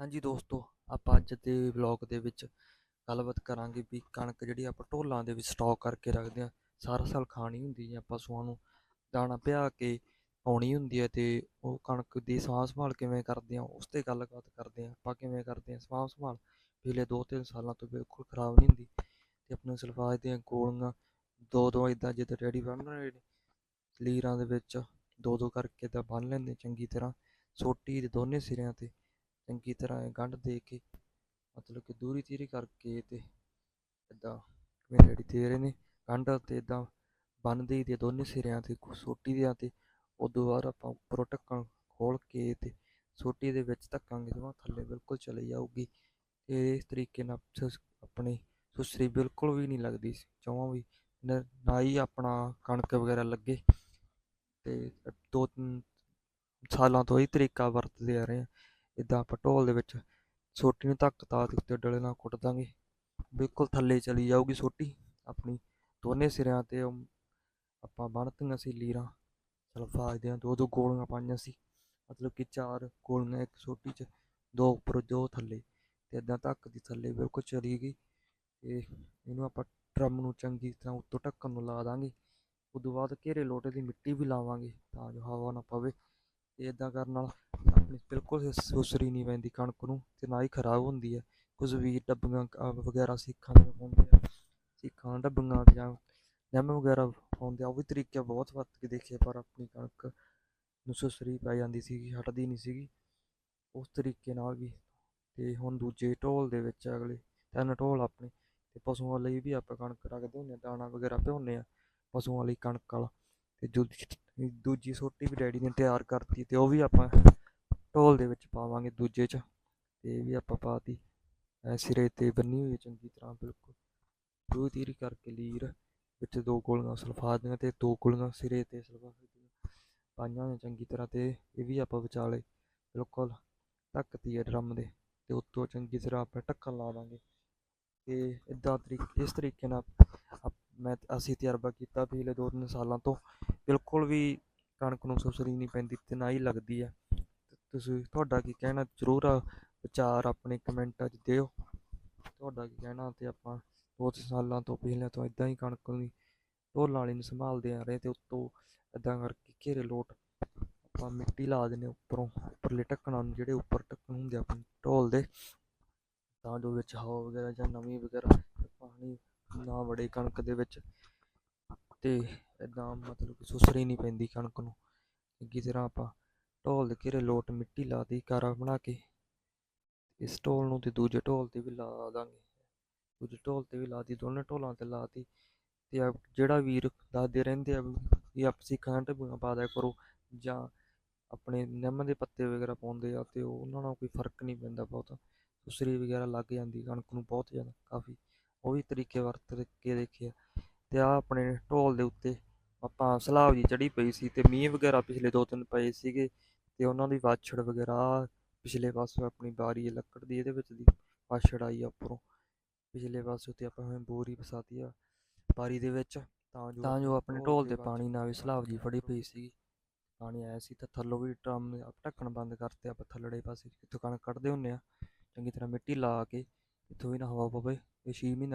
ਹਾਂਜੀ ਦੋਸਤੋ, ਆਪਾਂ ਅੱਜ ਦੇ ਵਲੌਗ ਦੇ ਵਿੱਚ ਗੱਲਬਾਤ ਕਰਾਂਗੇ ਵੀ ਕਣਕ ਜਿਹੜੀ ਆਪਾਂ ਢੋਲਾਂ ਦੇ ਵਿੱਚ ਸਟਾਕ ਕਰਕੇ ਰੱਖਦੇ ਹਾਂ, ਸਾਰਾ ਸਾਲ ਖਾਣੀ ਹੁੰਦੀ ਹੈ ਪਸ਼ੂਆਂ ਨੂੰ ਦਾਣਾ ਪਿਆ ਕੇ ਪਾਉਣੀ ਹੁੰਦੀ ਹੈ ਤੇ ਉਹ ਕਣਕ ਦੀ ਸਾਂਭ ਸੰਭਾਲ ਕਿਵੇਂ ਕਰਦੇ ਆ ਉਸ ਤੇ ਗੱਲਬਾਤ ਕਰਦੇ ਹਾਂ, ਆਪਾਂ ਕਿਵੇਂ ਕਰਦੇ ਹਾਂ ਸਾਂਭ ਸੰਭਾਲ, ਪਿਛਲੇ 2-3 ਸਾਲਾਂ ਤੋਂ ਬਿਲਕੁਲ ਖਰਾਬ ਨਹੀਂ ਹੁੰਦੀ ਤੇ ਆਪਣੇ ਸਲਫਾਜ ਦੀਆਂ ਗੋਲੀਆਂ ਦੋ ਦੋ ਇਦਾਂ ਜਿੱਦਾਂ ਡੈਡੀ ਬੰਨ ਰਹੇ ਨੇ, ਲੀਰਾਂ ਦੇ ਵਿੱਚ ਦੋ ਦੋ ਕਰਕੇ ਤਾਂ ਬੰਨ ਲੈਂਦੇ ਚੰਗੀ ਤਰ੍ਹਾਂ, ਸੋਟੀ ਦੇ ਦੋਨੇ ਸਿਰਿਆਂ ਤੇ ਚੰਗੀ ਤਰ੍ਹਾਂ ਗੰਢ ਦੇ ਕੇ, ਮਤਲਬ ਕਿ ਦੂਰੀ ਤੀਰੀ ਕਰਕੇ ਤੇ ਇਦਾਂ ਮੇਰੇ ਜਿਹੜੀ ਦੇ ਰਹੇ ਨੇ ਗੰਢ ਤੇ ਇਦਾਂ ਬੰਨ ਦੇਈ ਦੇ ਦੋਨੇ ਸਿਰਿਆਂ ਤੇ ਸੋਟੀ ਦੇ ਤੇ ਉਦੋਂ ਬਾਅਦ ਆਪਾਂ ਉੱਪਰੋਂ ਢੱਕਣ ਖੋਲ ਕੇ ਤੇ ਸੋਟੀ ਦੇ ਵਿੱਚ ਧੱਕਾਂਗੇ ਜਮਾਂ ਥੱਲੇ ਬਿਲਕੁਲ ਚਲੀ ਜਾਊਗੀ। ਤੇ ਇਸ ਤਰੀਕੇ ਨਾਲ ਸ- ਆਪਣੀ ਸੁਸਰੀ ਬਿਲਕੁਲ ਵੀ ਨਹੀਂ ਲੱਗਦੀ ਜਮਾਂ ਵੀ ਨਾ ਹੀ ਆਪਣਾ ਕਣਕ ਵਗੈਰਾ ਲੱਗੇ। ਤੇ ਦੋ ਤਿੰਨ ਸਾਲਾਂ ਤੋਂ ਇਹ ਤਰੀਕਾ ਵਰਤਦੇ ਆ ਰਹੇ ਹਾਂ ਇਦਾਂ ਆਪਾਂ ਢੋਲ ਦੇ ਵਿੱਚ ਸੋਟੀ ਨੂੰ ਧੱਕ ਤਾ ਦੇ ਉੱਤੇ ਡਲੇ ਨਾਲ ਕੁੱਟ ਦਾਂਗੇ। ਬਿਲਕੁਲ ਥੱਲੇ ਚਲੀ ਜਾਊਗੀ ਸੋਟੀ, ਆਪਣੀ ਦੋਨੇ ਸਿਰਿਆਂ ਤੇ ਆਪਾਂ ਬੰਨ੍ਹਤੀਆਂ ਸੀ ਲੀਰਾਂ। ਸਲਫਾਜ ਦੀਆਂ ਦੋ ਦੋ ਗੋਲੀਆਂ ਪਾਈਆਂ ਸੀ। ਮਤਲਬ ਕਿ ਚਾਰ ਗੋਲੀਆਂ, ਇੱਕ ਸੋਟੀ 'ਚ, ਦੋ ਉੱਪਰ, ਦੋ ਥੱਲੇ। ਤੇ ਇਦਾਂ ਧੱਕ ਦੀ ਥੱਲੇ ਬਿਲਕੁਲ ਚਲੀ ਗਈ ਤੇ ਇਹਨੂੰ ਆਪਾਂ ਡਰਮ ਨੂੰ ਚੰਗੀ ਤਰ੍ਹਾਂ ਉੱਤੋਂ ਢੱਕਣ ਨੂੰ ਲਾ ਦਾਂਗੇ। ਉਦੋਂ ਬਾਅਦ ਘੇਰੇ ਲੋਟੇ ਦੀ ਮਿੱਟੀ ਵੀ ਲਾਵਾਂਗੇ ਤਾਂ ਜੋ ਹਵਾ ਨਾ ਪਵੇ। ਤੇ ਇਦਾਂ ਕਰਨ ਨਾਲ ਬਿਲਕੁਲ ਸੁਸਰੀ ਨਹੀਂ ਪੈਂਦੀ ਕਣਕ ਨੂੰ ਤੇ ਨਾ ਹੀ ਖਰਾਬ ਹੁੰਦੀ ਹੈ। ਕੁਝ ਵੀ ਡੱਬੀਆਂ ਵਗੈਰਾ ਸਿੱਖਾਂ ਦੇ ਪਾਉਂਦੇ ਆ ਸਿੱਖਾਂ, ਡੱਬੀਆਂ ਜਾਂ ਨਿੰਮ ਵਗੈਰਾ ਪਾਉਂਦੇ ਆ, ਉਹ ਵੀ ਤਰੀਕੇ ਬਹੁਤ ਵਰਤ ਕੇ ਦੇਖੇ, ਪਰ ਆਪਣੀ ਕਣਕ ਨੂੰ ਸੁਸਰੀ ਪੈ ਜਾਂਦੀ ਸੀਗੀ, ਹਟਦੀ ਨਹੀਂ ਸੀਗੀ। ਉਸ ਤਰੀਕੇ ਨਾਲ ਵੀ ਤੇ ਹੁਣ ਦੂਜੇ ਢੋਲ ਦੇ ਵਿੱਚ ਅਗਲੇ ਤਿੰਨ ਢੋਲ ਆਪਣੇ ਤੇ ਪਸ਼ੂਆਂ ਲਈ ਵੀ ਆਪਾਂ ਕਣਕ ਰੱਖਦੇ ਹੁੰਦੇ ਆ, ਦਾਣਾ ਵਗੈਰਾ ਭਿਉਂਦੇ ਆ ਪਸ਼ੂਆਂ ਲਈ ਕਣਕ ਵਾਲਾ। ਤੇ ਦੂਜੀ ਦੂਜੀ ਸੋਟੀ ਵੀ ਡੈਡੀ ਨੇ ਤਿਆਰ ਕਰਤੀ ਤੇ ਉਹ ਵੀ ਆਪਾਂ ਢੋਲ ਦੇ ਵਿੱਚ ਪਾਵਾਂਗੇ ਦੂਜੇ 'ਚ, ਤੇ ਇਹ ਵੀ ਆਪਾਂ ਪਾਤੀ ਐ ਸਿਰੇ ਤੇ ਬੰਨੀ ਹੋਈ ਹੈ ਚੰਗੀ ਤਰ੍ਹਾਂ, ਬਿਲਕੁਲ। ਦੂਰ ਤੀਰੀ ਕਰਕੇ ਲੀਰ ਵਿੱਚ ਦੋ ਗੋਲੀਆਂ ਸਲਫਾਤ ਦੀਆਂ ਤੇ ਦੋ ਗੋਲੀਆਂ ਸਿਰੇ ਤੇ ਸਲਫਾਤ ਦੀਆਂ। ਪਾਈਆਂ ਹੋਈਆਂ ਚੰਗੀ ਤਰ੍ਹਾਂ ਤੇ ਇਹ ਵੀ ਆਪਾਂ ਵਿਚਾਲੇ ਬਿਲਕੁਲ ਢੱਕਤੀ ਹੈ ਡਰਮ ਦੇ, ਤੇ ਉੱਤੋਂ ਚੰਗੀ ਤਰ੍ਹਾਂ ਆਪਾਂ ਢੱਕਣ ਲਾ ਦਾਂਗੇ। ਤੇ ਇਦਾਂ ਤਰੀਕੇ, ਇਸ ਤਰੀਕੇ ਨਾਲ ਮੈਂ ਅਸੀਂ ਤਜਰਬਾ ਕੀਤਾ ਪਿਛਲੇ ਦੋ ਤਿੰਨ ਸਾਲਾਂ ਤੋਂ। ਬਿਲਕੁਲ ਵੀ ਕਣਕ ਨੂੰ ਸੁਸਰੀ ਨਹੀਂ ਪੈਂਦੀ, ਤੇ ਨਾ ਹੀ ਲੱਗਦੀ ਹੈ ਤੁਸੀਂ, ਤੁਹਾਡਾ ਕੀ ਕਹਿਣਾ? ਜ਼ਰੂਰ ਵਿਚਾਰ ਆਪਣੇ ਕਮੈਂਟਾਂ 'ਚ ਦਿਓ। ਤੁਹਾਡਾ ਕੀ ਕਹਿਣਾ? ਤੇ ਆਪਾਂ ਦੋ ਸਾਲਾਂ ਤੋਂ ਪਹਿਲਾਂ ਤੋਂ ਇਦਾਂ ਹੀ ਕਣਕ ਦੀ ਢੋਲਾਂ ਵਾਲੀ ਨੂੰ ਸੰਭਾਲਦੇ ਆ ਰਹੇ ਤੇ ਉੱਤੋਂ ਇਦਾਂ ਕਰਕੇ ਘੇਰੇ ਲੋਟ ਆਪਾਂ ਮਿੱਟੀ ਲਾ ਦਿੰਦੇ ਹਾਂ ਉੱਪਰੋਂ, ਉੱਪਰਲੇ ਢੱਕਣਾਂ ਨੂੰ, ਜਿਹੜੇ ਉੱਪਰ ਢੱਕਣ ਹੁੰਦੇ ਆ ਆਪਣੇ ਢੋਲ ਦੇ। ਤਾਂ ਜੋ ਵਿੱਚ ਹਵਾ ਵਗੈਰਾ ਜਾਂ ਨਮੀ ਵਗੈਰਾ ਪਾਣੀ ਨਾ ਵੜੇ ਕਣਕ ਦੇ ਵਿੱਚ। ਤੇ ਇਦਾਂ ਮਤਲਬ ਕਿ ਸੁਸਰੀ ਨਹੀਂ ਪੈਂਦੀ ਕਣਕ ਨੂੰ। ਚੰਗੀ ਤਰ੍ਹਾਂ ਆਪਾਂ ਢੋਲ ਦੇ ਘੇਰੇ ਲੋਟ ਮਿੱਟੀ ਲਾ ਦੀ, ਕਾਰਾ ਬਣਾ ਕੇ। ਇਸ ਢੋਲ ਨੂੰ ਤੇ ਦੂਜੇ ਢੋਲ ਤੇ ਵੀ ਲਾ ਦਾਂਗੇ। ਦੂਜੇ ਢੋਲ ਤੇ ਵੀ ਲਾ ਦੀ, ਦੋਨੇ ਢੋਲਾਂ ਤੇ ਲਾ ਦੀ। ਤੇ ਆ ਜਿਹੜਾ ਵੀਰ ਦੱਸਦੇ ਰਹਿੰਦੇ ਆ ਵੀ ਆਪਸੀ ਸਿੱਖਾਂ ਢੱਬੀਆਂ ਪਾ ਦਿਆ ਕਰੋ ਜਾਂ ਆਪਣੇ ਨਿੰਮ ਦੇ ਪੱਤੇ ਵਗੈਰਾ ਪਾਉਂਦੇ ਆ ਤੇ ਉਹਨਾਂ ਨਾਲ ਕੋਈ ਫ਼ਰਕ ਨਹੀਂ ਪੈਂਦਾ ਬਹੁਤਾ। ਸੁਸਰੀ ਵਗੈਰਾ ਲੱਗ ਜਾਂਦੀ, ਕਣਕ ਨੂੰ ਬਹੁਤ ਜ਼ਿਆਦਾ, ਕਾਫੀ। ਉਹ ਵੀ ਤਰੀਕੇ ਵਰਤ ਕੇ ਦੇਖੇ ਆ। ਤੇ ਆ ਆਪਣੇ ਢੋਲ ਦੇ ਉੱਤੇ ਆਪਾਂ ਸਲਾਬ ਜੀ ਚੜੀ ਪਈ ਸੀ ਤੇ ਮੀਂਹ ਵਗੈਰਾ ਪਿਛਲੇ ਦੋ ਤਿੰਨ ਪਏ ਸੀਗੇ ਤੇ ਉਹਨਾਂ ਦੀ ਵਾਛੜ ਵਗੈਰਾ ਪਿਛਲੇ ਪਾਸੇ ਆਪਣੀ ਬਾਰੀ ਹੈ ਲੱਕੜ ਦੀ ਇਹਦੇ ਵਿੱਚ ਦੀ ਵਾਛੜ ਆਈ ਆ ਉੱਪਰੋਂ। ਪਿਛਲੇ ਪਾਸੇ ਉੱਤੇ ਆਪਾਂ ਹੁਣ ਬੋਰੀ ਫਸਾਤੀ ਆ ਬਾਰੀ ਦੇ ਵਿੱਚ ਤਾਂ ਜੋ ਤਾਂ ਜੋ ਆਪਣੇ ਢੋਲ ਤੇ ਪਾਣੀ ਨਾ ਆਵੇ ਸਲਾਬ ਜੀ ਫੜੀ ਪਈ ਸੀ ਪਾਣੀ ਆਇਆ ਸੀ ਤਾਂ ਥੱਲੋਂ ਵੀ ਡਰਮ ਦੇ ਆਪ- ਢੱਕਣ ਬੰਦ ਕਰਤੇ ਆਪਾਂ ਥੱਲੜੇ ਪਾਸੇ ਜਿੱਥੋਂ ਕਣਕ ਕੱਢਦੇ ਹੁੰਦੇ ਆ ਚੰਗੀ ਤਰ੍ਹਾਂ ਮਿੱਟੀ ਲਾ ਕੇ ਇੱਥੋਂ ਵੀ ਨਾ ਹਵਾ ਪਵੇ ਇਹ ਛੇ ਮਹੀਨੇ